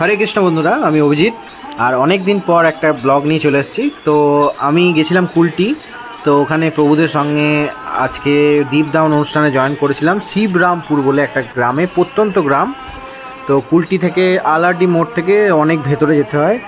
হরে কৃষ্ণ বন্ধুরা, আমি অভিজিৎ। আর অনেক দিন পর একটা ব্লগ নিয়ে চলে এসেছি। তো আমি গেছিলাম কুলটি। তো ওখানে প্রভুদের সঙ্গে আজকে দীপদান অনুষ্ঠানে জয়েন করেছিলাম। শিবরামপুর বলে একটা গ্রামে, প্রত্যন্ত গ্রাম। তো কুলটি থেকে আলাডি মোড় থেকে অনেক ভেতরে যেতে হয়।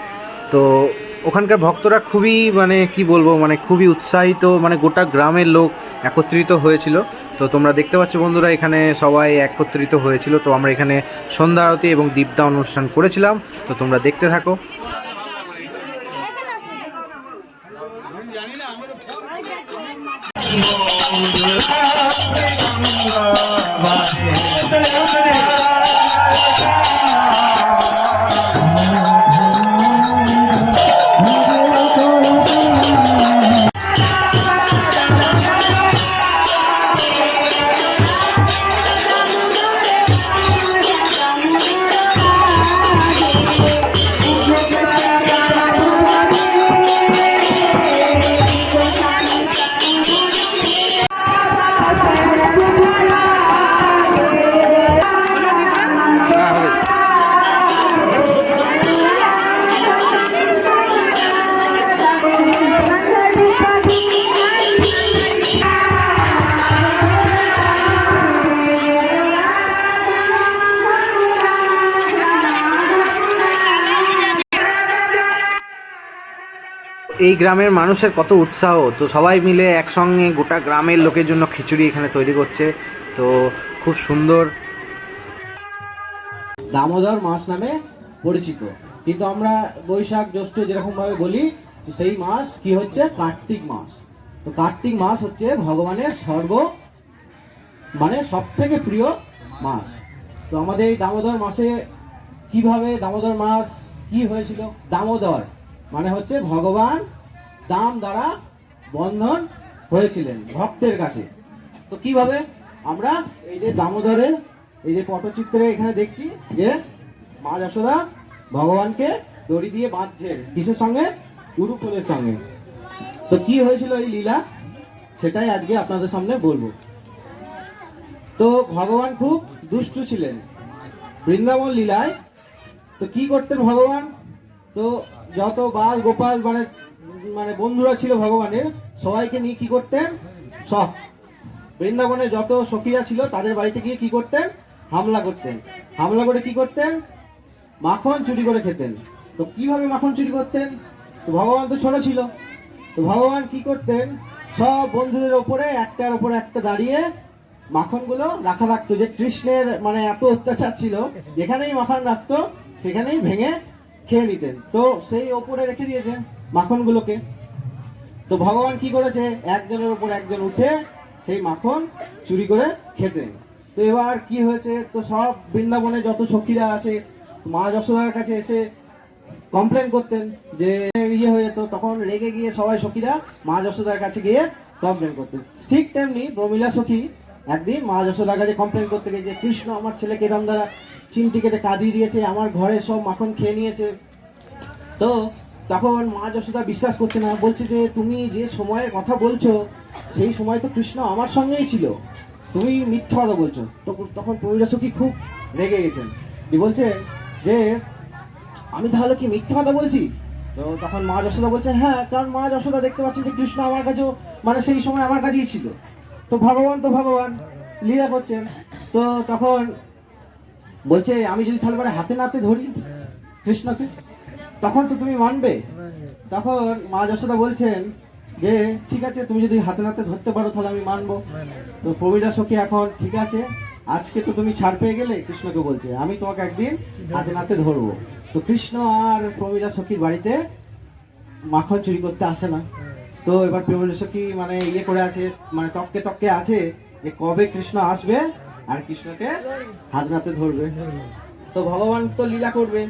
তো ওখানকার ভক্তরা খুবই মানে কি বলব মানে খুবই উৎসাহিত মানে গোটা গ্রামের লোক একত্রিত হয়েছিল। তো তোমরা দেখতে পাচ্ছ বন্ধুরা, এখানে সবাই একত্রিত হয়েছিল। তো আমরা এখানে সন্ধ্যা আরতি এবং দীপদা অনুষ্ঠান করেছিলাম। তো তোমরা দেখতে থাকো। এই গ্রামের মানুষের কত উৎসাহ। তো সবাই মিলে একসঙ্গে গোটা গ্রামের লোকের জন্য খিচুড়ি এখানে তৈরি করছে। তো খুব সুন্দর। দামোদর মাস নামে পরিচিত। কিন্তু আমরা বৈশাখ জ্যৈষ্ঠ যেরকম ভাবে বলি, সেই মাস কি হচ্ছে? কার্তিক মাস তো কার্তিক মাস হচ্ছে ভগবানের সর্ব মানে সব থেকে প্রিয় মাস তো আমাদের এই দামোদর মাসে কীভাবে দামোদর মাস কি হয়েছিল? দামোদর মানে হচ্ছে ভগবান দাম দ্বারা বন্ধন হয়েছিলেন ভক্তের কাছে। তো কীভাবে? আমরা এই যে দামোদরের এই যে পটচিত্রে এখানে দেখছি যে মা যশোদা ভগবানকে দড়ি দিয়ে বাঁধছে কিসের সঙ্গে? গুরুকুলের সঙ্গে। তো কি হয়েছিল এই লীলা? সেটাই আজকে আপনাদের সামনে বলব। তো ভগবান খুব দুষ্টু ছিলেন বৃন্দাবন লীলায়। তো কি করতেন ভগবান? তো যত বাল গোপাল মানে মানে বন্ধুরা ছিল ভগবানের, সবাইকে নিয়ে কি করতেন? সব। বৃন্দাবনে যত সখীরা ছিল, তাদের বাড়িতে গিয়ে কি করতেন? হামলা করতেন। হামলা করে কি করতেন? মাখন চুরি করে খেতেন। তো কীভাবে মাখন চুরি করতেন? তো ভগবান তো ছোট ছিল। তো ভগবান কি করতেন? সব বন্ধুদের ওপরে, একটার ওপরে একটা দাঁড়িয়ে মাখনগুলো রাখা রাখতো। যে কৃষ্ণের মানে এত অত্যাচার ছিল, যেখানেই মাখন রাখতো, সেখানেই ভেঙে খেয়ে নিতেন। তো সেই ওপরে রেখে দিয়েছেন মাখনগুলোকে। তো ভগবান কি করেছে? একজনের ওপর একজন উঠে সেই মাখন চুরি করে খেতেন তো এবার কি হয়েছে? তো সব বৃন্দাবনে যত সখীরা আছে, মা যশোদার কাছে এসে কমপ্লেন করতেন যে ইয়ে হয়ে যেত। তখন রেগে গিয়ে সবাই সখীরা মা যশোদার কাছে গিয়ে কমপ্লেন করতেন। ঠিক তেমনি প্রমিলা সখী একদিন মা যশোদার কাছে কমপ্লেন করতে গিয়ে যে, কৃষ্ণ আমার ছেলেকে এরম দ্বারা চিমটি কেটে কাঁদিয়ে দিয়েছে, আমার ঘরে সব মাখন খেয়ে নিয়েছে। তো তখন মা যশোদা বিশ্বাস করছে না, বলছে যে, তুমি যে সময়ের কথা বলছো, সেই সময় তো কৃষ্ণ আমার সঙ্গেই ছিল। তুমি মিথ্যা কথা বলছো। তো তখন পরিরাসকি খুব রেগে গেছেন। বলছে যে, আমি তাহলে কি মিথ্যা কথা বলছি? তো তখন মা যশোদা বলছে হ্যাঁ কারণ মা যশোদা দেখতে পাচ্ছি যে কৃষ্ণ আমার কাছেও মানে সেই সময় আমার কাছেই ছিল। তো ভগবান তো ভগবান, লীলা করছেন। তো তখন বলছে, আমি যদি তাহলে পরে হাতে নাতে ধরি কৃষ্ণকে? তখন তো তুমি মানবে। তখন মা যশোদা বলছেন যে, ঠিক আছে, তুমি যদি হাতে নাতে ধরতে পারো, তাহলে আমি মানবো। তো প্রবীরা সখী এখন, ঠিক আছে, আজকে তো তুমি ছাড় পেয়ে গেলে, কৃষ্ণকে বলছে, আমি তোমাকে একদিন হাতে নাতে ধরবো। তো কৃষ্ণ আর প্রমীলা সখীর বাড়িতে মাখন চুরি করতে আসে না। তো এবার প্রমীলা সখী মানে ইয়ে করে আছে মানে তককে তককে আছে যে, কবে কৃষ্ণ আসবে? আর কৃষ্ণকে হাত নাতে ধরবে। তো ভগবান তো লীলা করবে।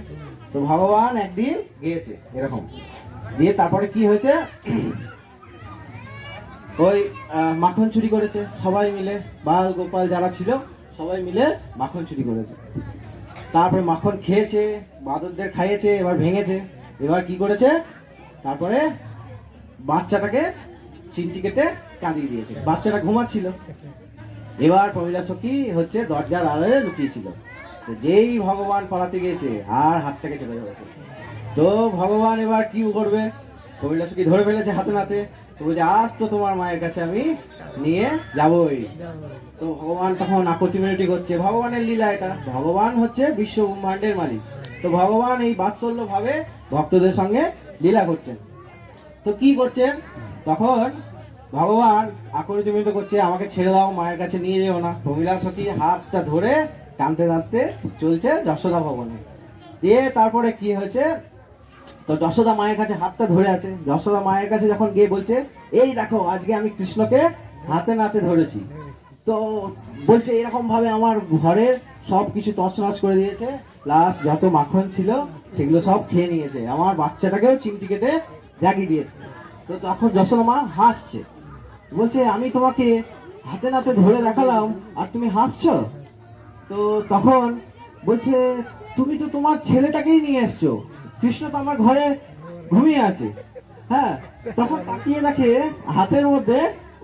তো ভগবান একদিন গিয়েছে এরকম। দিয়ে তারপরে কি হয়েছে? ওই মাখন চুরি করেছে। সবাই মিলে, বাল গোপাল যারা ছিল, সবাই মিলে মাখন চুরি করেছে। তারপরে মাখন খেয়েছে, বাদরদের খাইয়েছে, এবার ভেঙেছে। এবার কি করেছে? তারপরে বাচ্চাটাকে চিমটি কেটে কাঁদিয়ে দিয়েছে। বাচ্চাটা ঘুমাচ্ছিল। এবার প্রমিলা সখী হচ্ছে দরজার আড়ালে লুকিয়েছিল। তো যেই ভগবান পালাতে গেছে, আর হাত থেকে চলে যাবে। তো ভগবান এবার কি করবে? কবিলাসকে ধরে ফেলেছে হাতে নাতে। তো বলছে আজ তো তোমার মায়ের কাছে আমি নিয়ে যাবই। তো ভগবান তখন আপত্তি মিনতি করছে। ভগবানের লীলা এটা। ভগবান হচ্ছে বিশ্ব ব্রহ্মাণ্ডের মালিক। তো ভগবান এই বাৎসল্য ভাবে ভক্তদের সঙ্গে লীলা করছেন। তো কি করছেন? তখন ভগবান মিনতি করছে, আমাকে ছেড়ে দাও, মায়ের কাছে নিয়ে যেও না। প্রমিলা সখী হাতটা ধরে টানতে টানতে চলছে যশোদা ভবনে। দিয়ে তারপরে কি হয়েছে? তো যশোদা মায়ের কাছে হাতটা ধরে আছে। যশোদা মায়ের কাছে যখন গিয়ে বলছে, এই দেখো, আজকে আমি কৃষ্ণকে হাতে নাতে ধরেছি। তো বলছে এরকম ভাবে আমার ঘরের সব কিছু তছনছ করে দিয়েছে। প্লাস যত মাখন ছিল, সেগুলো সব খেয়ে নিয়েছে। আমার বাচ্চাটাকেও চিমটি কেটে জাগিয়ে দিয়েছে। তো তখন যশোদা মা হাসছে। বলছে, আমি তোমাকে হাতে নাতে ধরে দেখালাম আর তুমি হাসছো? তো তখন বলছে, তুমি তো তোমার ছেলেটাকেই নিয়ে এসছো। কৃষ্ণ তো আমার ঘরে ঘুমিয়ে আছে। হ্যাঁ তখন তাকিয়ে দেখে হাতের মধ্যে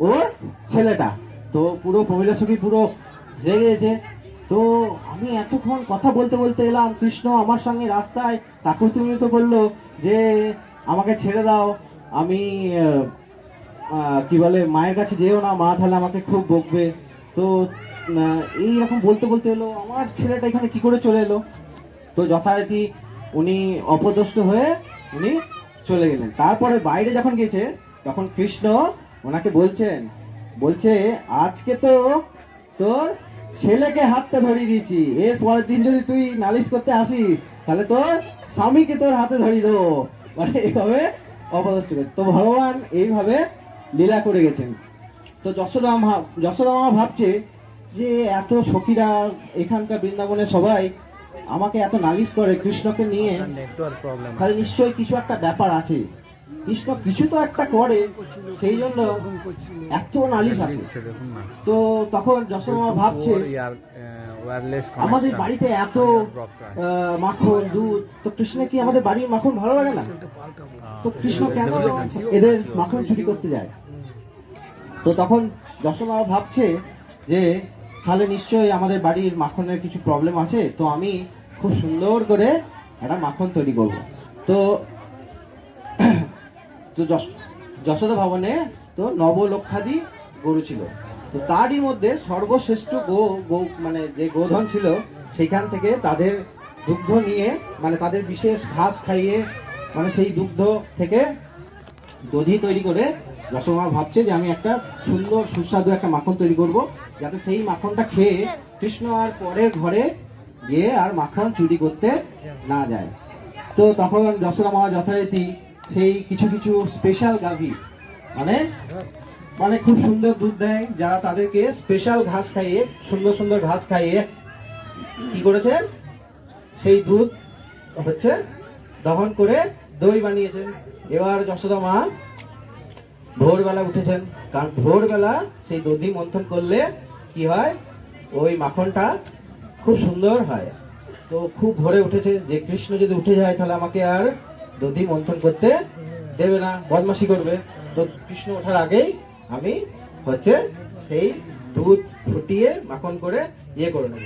ওর ছেলেটা। তো পুরো মহিলা সখী পুরো রেগে গেছে। তো আমি এতক্ষণ কথা বলতে বলতে এলাম, কৃষ্ণ, আমার সঙ্গে রাস্তায় তাকে তুমি তো বলল যে আমাকে ছেড়ে দাও। আমি কি বলে, মায়ের কাছে যেও না, মা তাহলে আমাকে খুব বকবে। তো এইরকম বলতে বলতে এলো, আমার ছেলেটা এখানে কি করে চলে এলো? তো যথারীতি উনি অপদস্থ হয়ে উনি চলে গেলেন। তারপরে বাইরে যখন গেছে, তখন কৃষ্ণ ওনাকে বলছেন, বলছে, আজকে তো তোর ছেলেকে হাতটা ধরিয়ে দিয়েছি। এর পরের দিন যদি তুই নালিশ করতে আসিস, তাহলে তোর স্বামীকে তোর হাতে ধরিয়ে দেবো। মানে এইভাবে অপদস্থ করে তো ভগবান এইভাবে লীলা করে গেছেন। তো যশোদা মা যশোদা মা ভাবছে যে এত সখীরা এখানকার বৃন্দাবনে সবাই আমাকে এত নালিশ করে কৃষ্ণকে নিয়ে। তাহলে নিশ্চয়ই কিছু একটা ব্যাপার আছে। কৃষ্ণ কিছু তো একটা করে, সেই জন্য এত নালিশ আছে। তো তখন যশোদা ভাবছে, আমাদের বাড়িতে এত মাখন, দুধ, তো কৃষ্ণ কি আমাদের বাড়ির মাখন ভালো লাগে না? তো কৃষ্ণ কেন এদের মাখন চুরি করতে যায়? তো তখন যশোদা ভাবছে যে, তাহলে নিশ্চয়ই আমাদের বাড়ির মাখনের কিছু প্রবলেম আছে, তো আমি খুব সুন্দর করে একটা মাখন তৈরি করব। তো তো যশ- যশোদা ভবনে তো নবলক্ষাদি গরু ছিল। তো তারই মধ্যে সর্বশ্রেষ্ঠ গো গো মানে যে গোধন ছিল, সেখান থেকে তাদের দুগ্ধ নিয়ে মানে তাদের বিশেষ ঘাস খাইয়ে মানে সেই দুগ্ধ থেকে দধি তৈরি করে রসমা ভাবছে যে আমি একটা সুন্দর, সুস্বাদু একটা মাখন তৈরি করব, যাতে সেই মাখনটা খেয়ে কৃষ্ণ আর পরের ঘরে গিয়ে আর মাখন চুরি করতে না যায়। তো তখন যশোদা মা যথারীতি সেই কিছু কিছু স্পেশাল গাভী মানে মানে খুব সুন্দর দুধ দেয়, যারা তাদেরকে স্পেশাল ঘাস খাইয়ে, সুন্দর সুন্দর ঘাস খাইয়ে কি করেছেন সেই দুধ হচ্ছে দহন করে দই বানিয়েছেন। এবার যশোদা মা ভোরবেলা উঠেছেন। কারণ ভোরবেলা সেই দধি মন্থন করলে কি হয়? ওই মাখনটা খুব সুন্দর হয়। তো খুব ভোরে উঠেছে। যে কৃষ্ণ যদি উঠে যায়, তাহলে আমাকে আর দধি মন্থন করতে দেবে না বদমাসি করবে। তো কৃষ্ণ ওঠার আগেই আমি হচ্ছে সেই দুধ ফুটিয়ে মাখন করে ইয়ে করে নেব।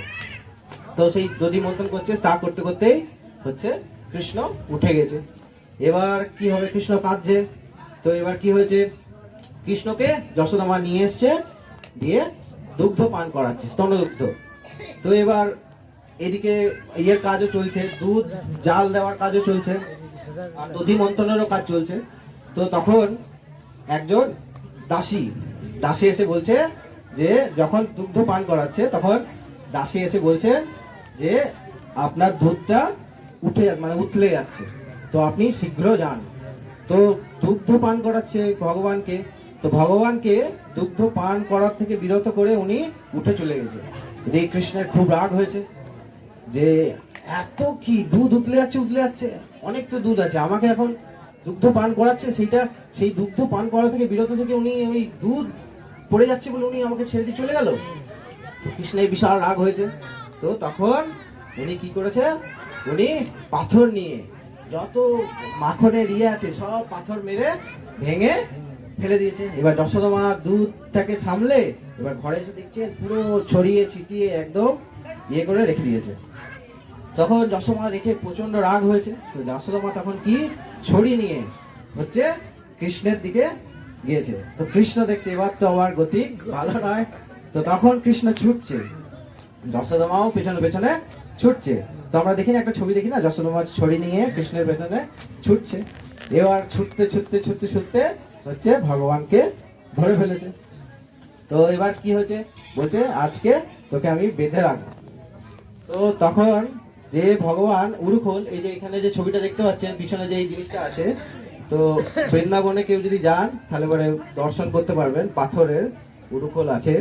তো সেই দধি মন্থন করছে, তা করতে করতেই হচ্ছে কৃষ্ণ উঠে গেছে। এবার কি হবে? কৃষ্ণ কাঁদছে। তো এবার কি হয়েছে? কৃষ্ণকে যশোদা মা নিয়ে এসছে, দিয়ে দুগ্ধ পান করাচ্ছে, স্তনদুগ্ধ। তো এবার এদিকে ইয়ের কাজও চলছে, দুধ, জাল দেওয়ার কাজও চলছে, আর দধি মন্থনেরও কাজ চলছে। তো তখন একজন দাসী দাসী এসে বলছে যে, যখন দুগ্ধ পান করাচ্ছে, তখন দাসী এসে বলছে যে, আপনার দুধটা উঠে মানে উতলে যাচ্ছে। তো আপনি শীঘ্র যান। তো দুগ্ধ পান করাচ্ছে ভগবানকে তো ভগবানকে দুগ্ধ পান করার থেকে বিরত করে উনি উঠে চলে গেছে। এই কৃষ্ণের খুব রাগ হয়েছে যে, এত কি দুধ উতলে যাচ্ছে উতলে যাচ্ছে? অনেক তো দুধ আছে, আমাকে এখন দুগ্ধ পান করাচ্ছে, সেইটা, সেই দুগ্ধ পান করা থেকে বিরত থেকে উনি ওই দুধ পড়ে যাচ্ছে বলে উনি আমাকে ছেড়ে দিয়ে চলে গেল? তো কৃষ্ণের বিশাল রাগ হয়েছে। তো তখন উনি কি করেছে? উনি পাথর নিয়ে যত মাখনের ইয়ে আছে, সব পাথর মেরে ভেঙে ফেলে দিয়েছে। এবার যশোদা মা দুধটাকে সামলে এবার ঘরে এসে দেখছে পুরো ছড়িয়ে ছিটিয়ে একদম ইয়ে করে রেখে দিয়েছে। তখন যশোমা দেখে প্রচণ্ড রাগ হয়েছে। তো যশোদমা তখন কি? ছড়ি নিয়ে হচ্ছে কৃষ্ণের দিকে গিয়েছে। তো কৃষ্ণ দেখছে, এবার তো আমার গতি ভালো নয়। তো তখন কৃষ্ণ ছুটছে। যশোদমাও পেছনে পেছনে ছুটছে। তো আমরা দেখি না, একটা ছবি দেখি না? যশোদমা ছড়ি নিয়ে কৃষ্ণের পেছনে ছুটছে। এবার ছুটতে ছুটতে ছুটতে ছুটতে হচ্ছে ভগবানকে ধরে ফেলেছে। তো এবার কি হয়েছে? বলছে, আজকে তোকে আমি বেঁধে রাখব। তো তখন যে ভগবান উরুখোল, এই যে এখানে যে ছবিটা দেখতে পাচ্ছেন, পিছনে যে এই জিনিসটা আছে, তো বৃন্দাবনে কেউ যদি যান, তাহলে পরে দর্শন করতে পারবেন, পাথরের উরুখোল আছে।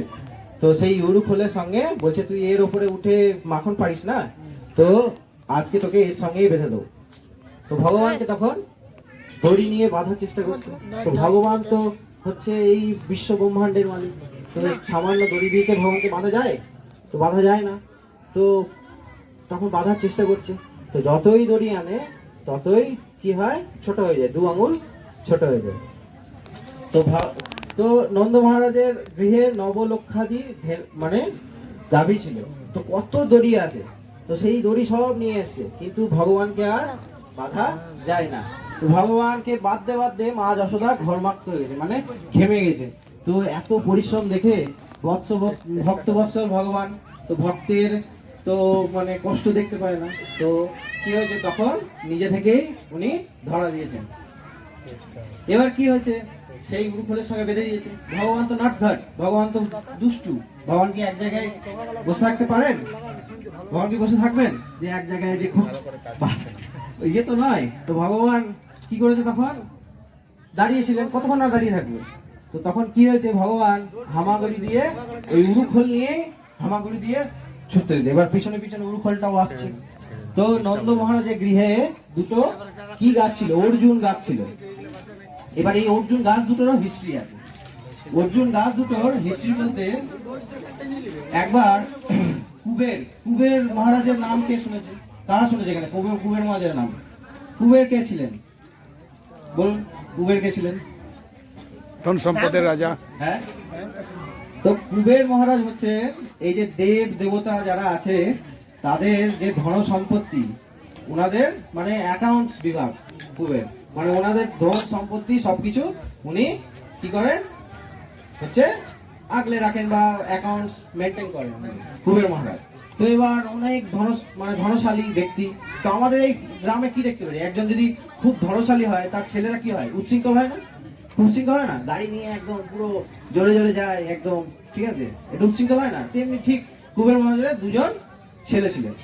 তো সেই উরুখোলের সঙ্গে বলছে, তুই এর ওপরে উঠে মাখন পারিস না? তো আজকে তোকে এর সঙ্গেই বেঁধে দেবো। তো ভগবানকে তখন দড়ি নিয়ে বাঁধার চেষ্টা করছে। তো ভগবান তো হচ্ছে এই বিশ্ব ব্রহ্মাণ্ডের মালিক। তো সামান্য দড়ি দিয়ে ভগবানকে বাঁধা যায়? তো বাঁধা যায় না। তো তখন বাঁধার চেষ্টা করছে। তো যতই দড়ি আনে ততই কি হয়? ছোট হয়ে যায়। দু আঙুল ছোট হয়ে যায়। তো তো নন্দ মহারাজের গৃহে নবলক্ষাদি মানে গাভী ছিল। তো কত দড়ি আছে? তো সেই দড়ি সব নিয়ে এসছে। কিন্তু ভগবানকে আর বাধা যায় না। ভগবানকে বাঁধতে বাঁধতে মা যশোদা ঘরমাক্ত হয়ে গেছে মানে ঘেমে গেছে। তো এত পরিশ্রম দেখে বৎস ভক্ত বৎসল ভগবান তো ভক্তের তো মানে কষ্ট দেখতে পায় না। তো কি হয়েছে? তখন নিজে থেকেই উনি ধরা দিয়েছেন। এবার কি হয়েছে? সেই গুরুকুলের সঙ্গে বেঁধে দিয়েছে। ভগবান তো নটঘাট, ভগবান তো দুষ্টু। ভগবান কি এক জায়গায় বসে থাকতে পারেন? ভগবান কি বসে থাকবেন? যে এক জায়গায় দেখো ইয়ে তো নয়। তো ভগবান কি করেছে তখন? দাঁড়িয়েছিলেন, কতক্ষণ আর দাঁড়িয়ে থাকবে? তো তখন কি হয়েছে? ভগবান হামাগুড়ি দিয়ে ওই উরুখোল নিয়ে হামাগুড়ি দিয়ে ছুটতে দিতে এবার পিছনে পিছনে উরুখোলটাও আসছে। তো নন্দ মহারাজের গৃহে দুটো কি গাছ ছিল? অর্জুন গাছ ছিল। এবার এই অর্জুন গাছ দুটোরও হিস্ট্রি আছে। অর্জুন গাছ দুটোর হিস্ট্রি বলতে একবার কুবের কুবের মহারাজের নাম কে শুনেছে? কারা শুনেছে এখানে? কুবের কুবের মহারাজের নাম। কুবের কে ছিলেন? বলুন কুবের কে ছিলেন? ধন সম্পদের রাজা। হ্যাঁ? তো কুবের মহারাজ হচ্ছে এই যে দেব দেবতা যারা আছে তাদের যে ধন সম্পত্তি ওনাদের মানে অ্যাকাউন্টস বিভাগ কুবের। মানে ওনাদের ধন সম্পত্তি সবকিছু উনি কি করেন? হচ্ছে আগলে রাখেন বা অ্যাকাউন্টস মেনটেন করেন। কুবের মহারাজ। তো এবার অনেক ধন মানে ধনশালী ব্যক্তি। তো আমাদের এই গ্রামে কি দেখতে পারি? একজন যদি খুব ধনশালী হয়, তার ছেলেরা কি হয়? উচ্ছৃঙ্খল হয় না? উচ্ছৃঙ্খল হয় না? গাড়ি নিয়ে একদম পুরো জোরে জোরে যায়, একদম, ঠিক আছে? এটা উচ্ছৃঙ্খল হয় না? তেমনি ঠিক কুবের মহারাজের দুজন ছেলে ছিলেন।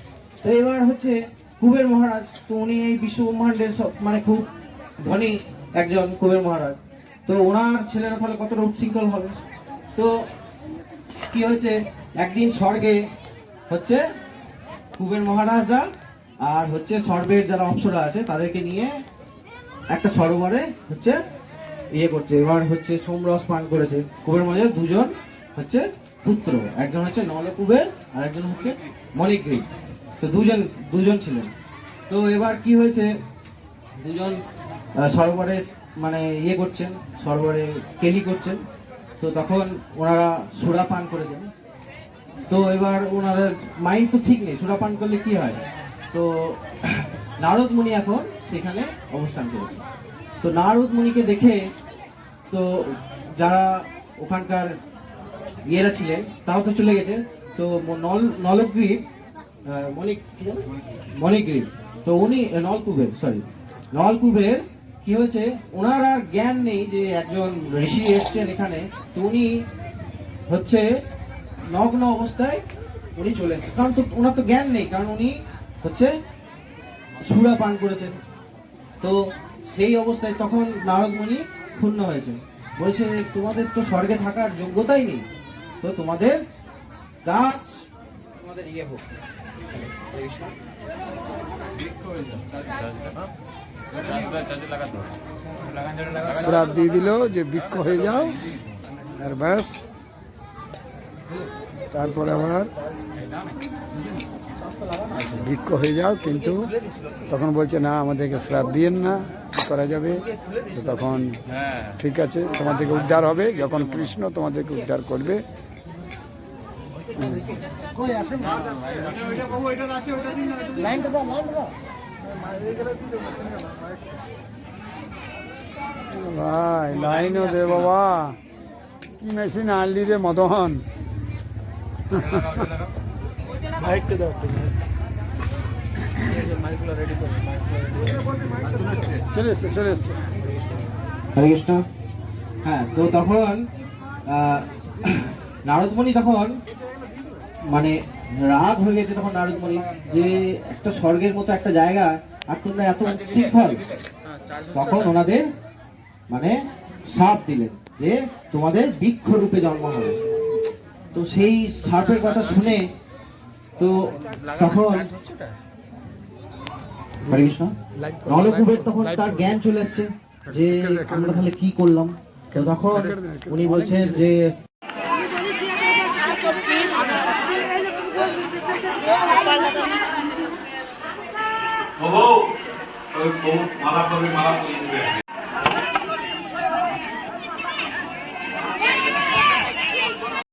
তো এবার হচ্ছে কুবের মহারাজ, তো উনি এই বিশ্ব ব্রহ্মাণ্ডের সব মানে খুব ধনী একজন কুবের মহারাজ। তো ওনার ছেলেরা তাহলে কতটা উচ্ছৃঙ্খল হবে? তো কি হয়েছে? একদিন স্বর্গে হচ্ছে কুবের মহারাজরা আর হচ্ছে স্বর্গের যারা অংশরা আছে, তাদেরকে নিয়ে একটা সরোবরে হচ্ছে ইয়ে করছে। এবার হচ্ছে সোমরস পান করেছে। কুবের মহারাজ দুজন হচ্ছে পুত্র। একজন হচ্ছে নলকুবের আর একজন হচ্ছে মণিগ্রীব তো দুজন দুজন ছিলেন। তো এবার কি হয়েছে? দুজন সরোবরে মানে ইয়ে করছেন, সরোবরে কেলি করছেন। তো তখন ওনারা সুরা পান করেছেন। তো এবার ওনাদের মাইন্ড তো ঠিক নেই সুরা পান করলে কি হয়? তো নারদ মুনি এখন সেখানে অবস্থান করেছে। তো নারদ মুনিকে দেখে তো যারা ওখানকার ইয়েরা ছিলেন তারা তো চলে গেছে। তো নল নলগ্রীব আহ, মণিক কি মণিগ্রীব। তো উনি নলকুবের সরি নলকুবের কি হয়েছে? ওনার আর জ্ঞান নেই যে একজন ঋষি এসছেন এখানে। তো উনি হচ্ছে নগ্ন অবস্থায় উনি চলে এসেছেন। কারণ তো ওনার তো জ্ঞান নেই, কারণ উনি হচ্ছে সুরা পান করেছেন। তো সেই অবস্থায় তখন নারদ মুনি ক্ষুণ্ণ হয়েছে বলছে, তোমাদের তো স্বর্গে থাকার যোগ্যতাই নেই। তো তোমাদের গাছ তোমাদের ইয়ে হোক। শ্রাপ দিয়ে দিল যে বৃক্ষ হয়ে যাও, আর ব্যাস। তারপরে আবার বৃক্ষ হয়ে যাও, কিন্তু তখন বলছে, না, আমাদেরকে শ্রাপ দিয়েন না করা যাবে? তখন, ঠিক আছে, তোমাদেরকে উদ্ধার হবে, যখন কৃষ্ণ তোমাদেরকে উদ্ধার করবে। ভাই, লাইনও দে বাবা। কি মেশিন আনলি রে মদন? চলে চলে হরে কৃষ্ণ। হ্যাঁ তো তখন নারদমণি তখন মানে রাগ হয়ে গেছে তখন নারদমণি, যে একটা স্বর্গের মতো একটা জায়গা, আর তোমরা এত উচ্ছৃঙ্খল তখন ওনাদের মানে সাপ দিলেন যে তোমাদের বৃক্ষ রূপে জন্ম হবে। তো সেই সাপের কথা শুনে তো তখন নলকূপের তখন তার জ্ঞান চলে এসছে যে আমরা তাহলে কি করলাম? তো তখন উনি বলছেন যে মালা করবে মালা দেবে